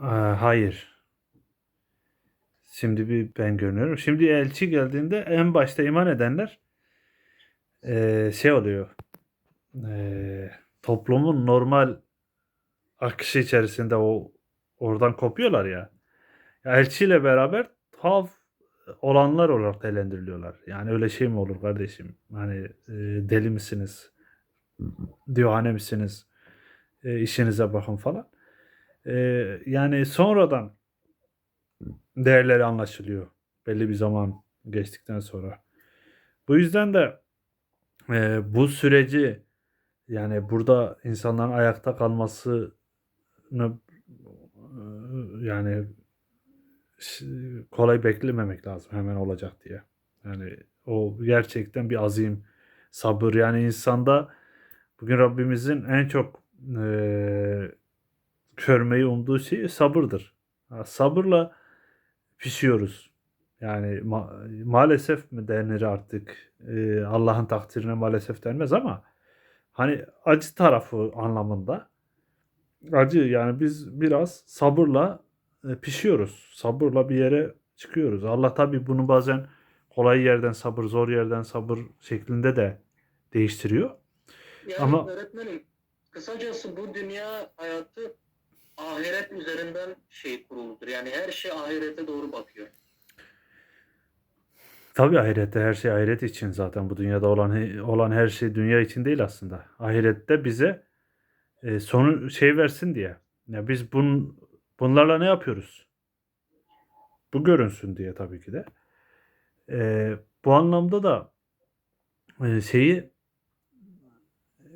Hayır. Şimdi bir ben görünüyorum. Şimdi elçi geldiğinde en başta iman edenler eee, şey oluyor. Eee, toplumun normal akışı içerisinde o oradan kopuyorlar. Ya elçiyle beraber tuhaf olanlar olarak değerlendiriliyorlar. Yani öyle şey mi olur kardeşim? Hani e, deli misiniz? Divane misiniz? E, işinize bakın falan. Yani sonradan değerleri anlaşılıyor. Belli bir zaman geçtikten sonra. Bu yüzden de e, bu süreci yani burada insanların ayakta kalmasını e, yani kolay beklememek lazım hemen olacak diye. Yani o gerçekten bir azim, sabır. Yani insanda bugün Rabbimizin en çok e, körmeyi umduğu şey sabırdır. Sabırla pişiyoruz. Yani ma- maalesef mi denir artık e, Allah'ın takdirine maalesef denmez ama hani acı tarafı anlamında acı yani biz biraz sabırla e, pişiyoruz. Sabırla bir yere çıkıyoruz. Allah tabii bunu bazen kolay yerden sabır, zor yerden sabır şeklinde de değiştiriyor. Yani Ama- öğretmenim kısacası bu dünya hayatı ahiret üzerinden şey kuruludur. Yani her şey ahirete doğru bakıyor. Tabii ahirette her şey ahiret için zaten bu dünyada olan olan her şey dünya için değil aslında. Ahirette bize e, sonu şey versin diye. Ya biz bun, bunlarla ne yapıyoruz? Bu görünsün diye tabii ki de. E, bu anlamda da e, şeyi e,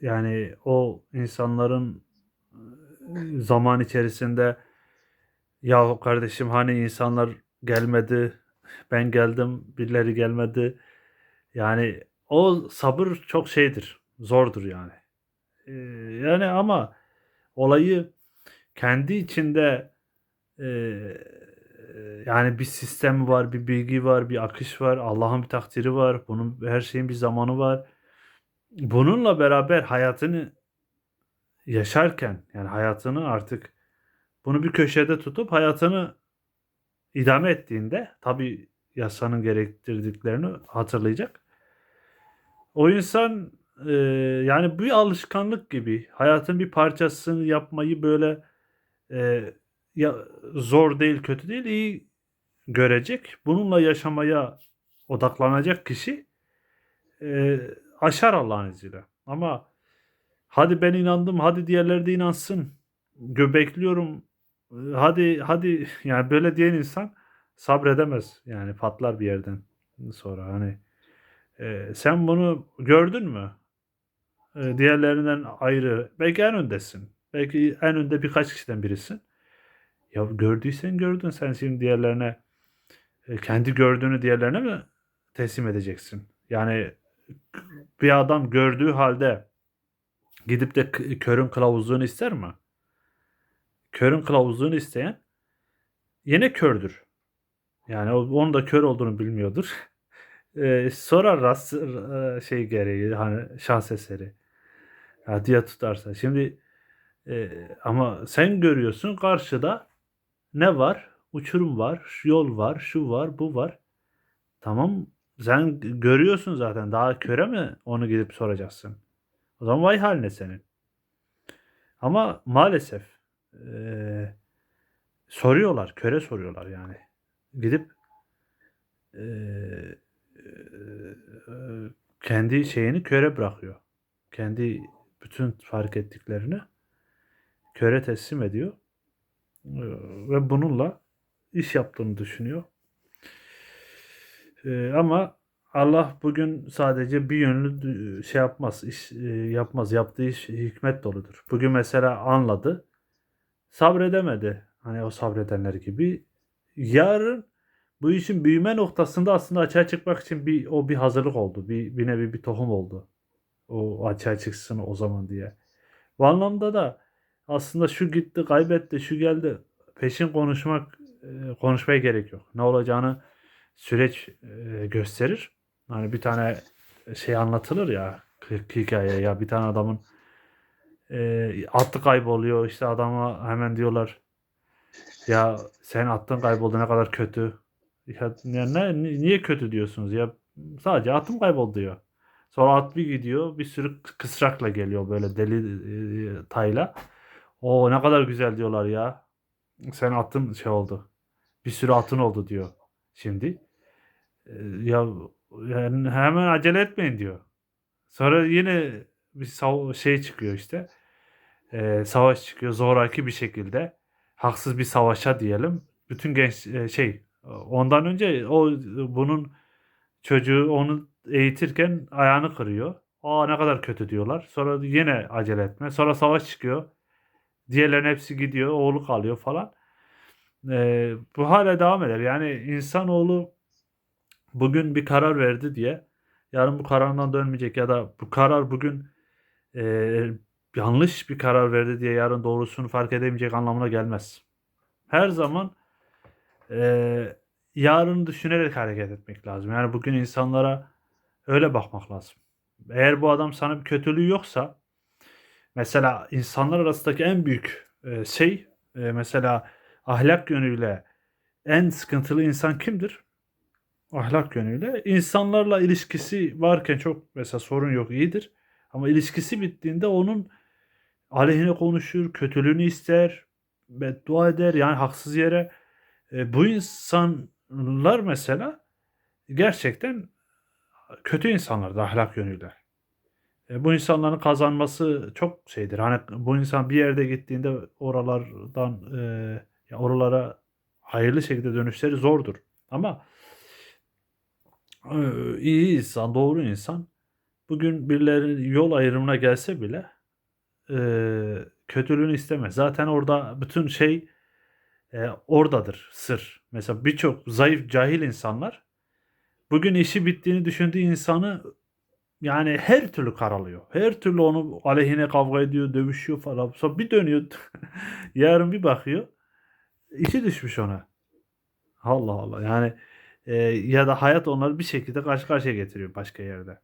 yani o insanların zaman içerisinde ya kardeşim hani insanlar gelmedi ben geldim birileri gelmedi. Yani o sabır çok şeydir zordur yani. Ee, yani ama olayı kendi içinde e, yani bir sistem var bir bilgi var bir akış var Allah'ın bir takdiri var bunun her şeyin bir zamanı var. Bununla beraber hayatını yaşarken yani hayatını artık bunu bir köşede tutup hayatını idame ettiğinde tabi yasanın gerektirdiklerini hatırlayacak. O insan e, yani bir alışkanlık gibi hayatın bir parçasını yapmayı böyle e, ya, zor değil kötü değil iyi görecek. Bununla yaşamaya odaklanacak kişi e, aşar Allah'ın izniyle. Ama hadi ben inandım hadi diğerleri de inansın. Göbekliyorum hadi hadi. Yani böyle diyen insan sabredemez. Yani patlar bir yerden sonra. Hani e, sen bunu gördün mü? E, diğerlerinden ayrı. Belki en öndesin. Belki en önde birkaç kişiden birisin. Ya gördüysen gördün. Sen şimdi diğerlerine e, kendi gördüğünü diğerlerine mi teslim edeceksin? Yani bir adam gördüğü halde gidip de körün kılavuzluğunu ister mi? körün kılavuzluğunu isteyen yine kördür. Yani onun da kör olduğunu bilmiyordur. Ee, sorar rast e, şey gereği hani şans eseri. Ya diye tutarsa. Şimdi e, ama sen görüyorsun karşıda ne var? Uçurum var, şu yol var, şu var, bu var. Tamam sen görüyorsun zaten. Daha köre mi onu gidip soracaksın? O zaman vay haline senin. Ama maalesef eee, soruyorlar, köre soruyorlar yani. Gidip eee, eee, kendi şeyini köre bırakıyor. Kendi bütün fark ettiklerini köre teslim ediyor. Ve bununla iş yaptığını düşünüyor. Eee, ama Allah bugün sadece bir yönlü şey yapmaz, iş e, yapmaz. Yaptığı iş hikmet doludur. Bugün mesela anladı, sabredemedi. Hani o sabredenler gibi. Yarın bu işin büyüme noktasında aslında açığa çıkmak için bir o bir hazırlık oldu. Bir, bir nevi bir tohum oldu. O açığa çıksın o zaman diye. Bu anlamda da aslında şu gitti, kaybetti, şu geldi. Peşin konuşmak, e, konuşmaya gerek yok. Ne olacağını süreç e, gösterir. Hani bir tane şey anlatılır ya hikaye ya bir tane adamın e, attı kayboluyor. İşte adama hemen diyorlar ya sen attın kayboldu ne kadar kötü. Ya, ya ne, ni- niye kötü diyorsunuz ya? Sadece atım kayboldu diyor. Sonra at bir gidiyor bir sürü kısrakla geliyor böyle deli e, tayla. O ne kadar güzel diyorlar ya. Sen attın şey oldu. Bir sürü atın oldu diyor şimdi. E, ya yani hemen acele etmeyin diyor. Sonra yine bir sav- şey çıkıyor işte. E, savaş çıkıyor zoraki bir şekilde. Haksız bir savaşa diyelim. Bütün genç e, şey ondan önce o bunun çocuğu onu eğitirken ayağını kırıyor. Aa ne kadar kötü diyorlar. Sonra yine acele etme. Sonra savaş çıkıyor. Diğerlerin hepsi gidiyor. Oğlu kalıyor falan. E, bu hala devam eder. Yani insanoğlu bugün bir karar verdi diye yarın bu kararından dönmeyecek ya da bu karar bugün e, yanlış bir karar verdi diye yarın doğrusunu fark edemeyecek anlamına gelmez. Her zaman e, yarını düşünerek hareket etmek lazım. Yani bugün insanlara öyle bakmak lazım. Eğer bu adam sana bir kötülüğü yoksa mesela insanlar arasındaki en büyük e, şey e, mesela ahlak yönüyle en sıkıntılı insan kimdir? Ahlak yönüyle. insanlarla ilişkisi varken çok mesela sorun yok iyidir. Ama ilişkisi bittiğinde onun aleyhine konuşur, kötülüğünü ister, beddua eder yani haksız yere. E, bu insanlar mesela gerçekten kötü insanlardır ahlak yönüyle. E, bu insanların kazanması çok şeydir. Hani bu insan bir yerde gittiğinde oralardan e, oralara hayırlı şekilde dönüşleri zordur. Ama iyi insan, doğru insan bugün birileri yol ayrımına gelse bile e, kötülüğünü istemez. Zaten orada bütün şey e, oradadır, sır. Mesela birçok zayıf, cahil insanlar bugün işi bittiğini düşündüğü insanı yani her türlü karalıyor. Her türlü onu aleyhine kavga ediyor, dövüşüyor falan. Sonra bir dönüyor, yarın bir bakıyor, işi düşmüş ona. Allah Allah. Yani ya da hayat onları bir şekilde karşı karşıya getiriyor başka yerde.